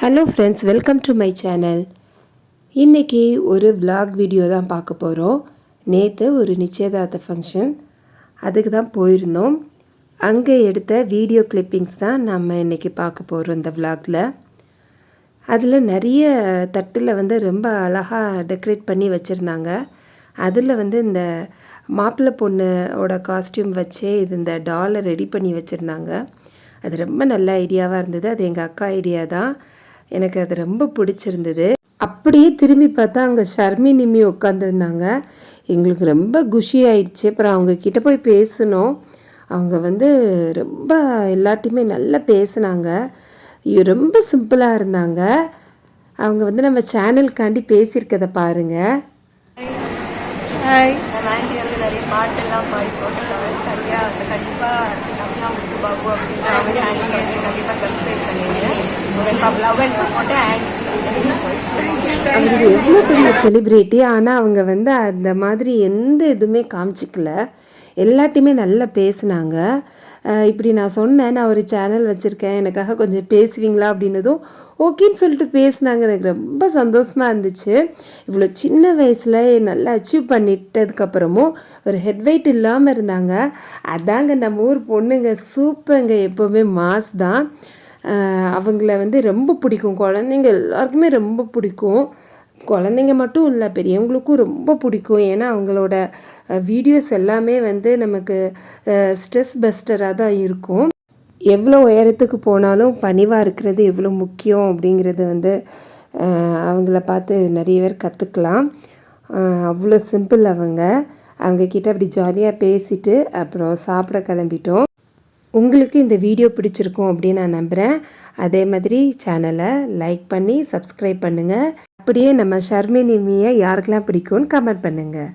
Hello friends welcome to my channel இன்றைக்கி ஒரு vlog video தான் பார்க்க போகிறோம் நேற்று ஒரு நிச்சயதார்த்த ஃபங்க்ஷன் அதுக்கு தான் போயிருந்தோம். அங்கே எடுத்த வீடியோ கிளிப்பிங்ஸ் தான் நம்ம இன்றைக்கி பார்க்க போகிறோம் இந்த விலாகில் அதில் நிறைய தட்டில் வந்து ரொம்ப அழகாக டெக்கரேட் பண்ணி வச்சுருந்தாங்க. அதில் வந்து இந்த மாப்பிள்ளை பொண்ணோட காஸ்டியூம் வச்சே இது இந்த டாலை ரெடி பண்ணி வச்சுருந்தாங்க. அது ரொம்ப நல்ல ஐடியாவாக இருந்தது. அது எங்கள் அக்கா ஐடியா தான். எனக்கு அது ரொம்ப பிடிச்சிருந்தது. அப்படியே திரும்பி பார்த்தா அங்கே ஷர்மி நிம்மி உட்காந்துருந்தாங்க எங்களுக்கு ரொம்ப குஷி ஆயிடுச்சு அப்புறம் அவங்க கிட்ட போய் பேசணும். அவங்க வந்து ரொம்ப எல்லாட்டையுமே நல்லா பேசுனாங்க. ஐயோ, ரொம்ப சிம்பிளாக இருந்தாங்க. அவங்க வந்து நம்ம சேனலுக்காண்டி பேசியிருக்கதை வந்து நிறைய பாட்டெல்லாம் பாடி போட்டிருக்காங்க கண்டிப்பாக பாபு அப்படின்ற அவங்க சேனலுக்கு கண்டிப்பாக சப்ஸ்கிரைப் பண்ணிடுங்க அவங்க எவ்வளோ பெரிய செலிப்ரிட்டி ஆனால் அவங்க வந்து அந்த மாதிரி எந்த இதுவுமே காமிச்சிக்கல. எல்லாட்டையுமே நல்லா பேசினாங்க. இப்படி நான் சொன்னேன் நான் ஒரு சேனல் வச்சுருக்கேன் எனக்காக கொஞ்சம் பேசுவீங்களா அப்படின்னதும் ஓகேன்னு சொல்லிட்டு பேசுனாங்க. எனக்கு ரொம்ப சந்தோஷமாக இருந்துச்சு. இவ்வளோ சின்ன வயசில் நல்லா அச்சீவ் பண்ணிட்டதுக்கப்புறமும் ஒரு ஹெட் வெயிட் இல்லாமல் இருந்தாங்க. அதாங்க நம்ம ஊர் பொண்ணுங்க சூப்பருங்க எப்போவுமே மாஸ் தான். அவங்கள வந்து ரொம்ப பிடிக்கும். குழந்தைங்க எல்லாருக்குமே ரொம்ப பிடிக்கும். குழந்தைங்க மட்டும் இல்லை பெரியவங்களுக்கும் ரொம்ப பிடிக்கும். ஏன்னா அவங்களோட வீடியோஸ் எல்லாமே வந்து நமக்கு ஸ்ட்ரெஸ் பஸ்டராக தான் இருக்கும். எவ்வளோ உயரத்துக்கு போனாலும் பணிவாக இருக்கிறது எவ்வளோ முக்கியம் அப்படிங்கிறது வந்து அவங்கள பார்த்து நிறைய பேர் கற்றுக்கலாம் அவ்வளோ சிம்பிள் அவங்க. அவங்கக்கிட்ட அப்படி ஜாலியாக பேசிட்டு அப்புறம் சாப்பிட கிளம்பிட்டோம். உங்களுக்கு இந்த வீடியோ பிடிச்சிருக்கும் அப்படின்னு நான் நம்புகிறேன் அதே மாதிரி சேனலை லைக் பண்ணி சப்ஸ்கிரைப் பண்ணுங்கள் அப்படியே நம்ம ஷர்மினிமியை யாருக்கெல்லாம் பிடிக்கும்னு கமெண்ட் பண்ணுங்கள்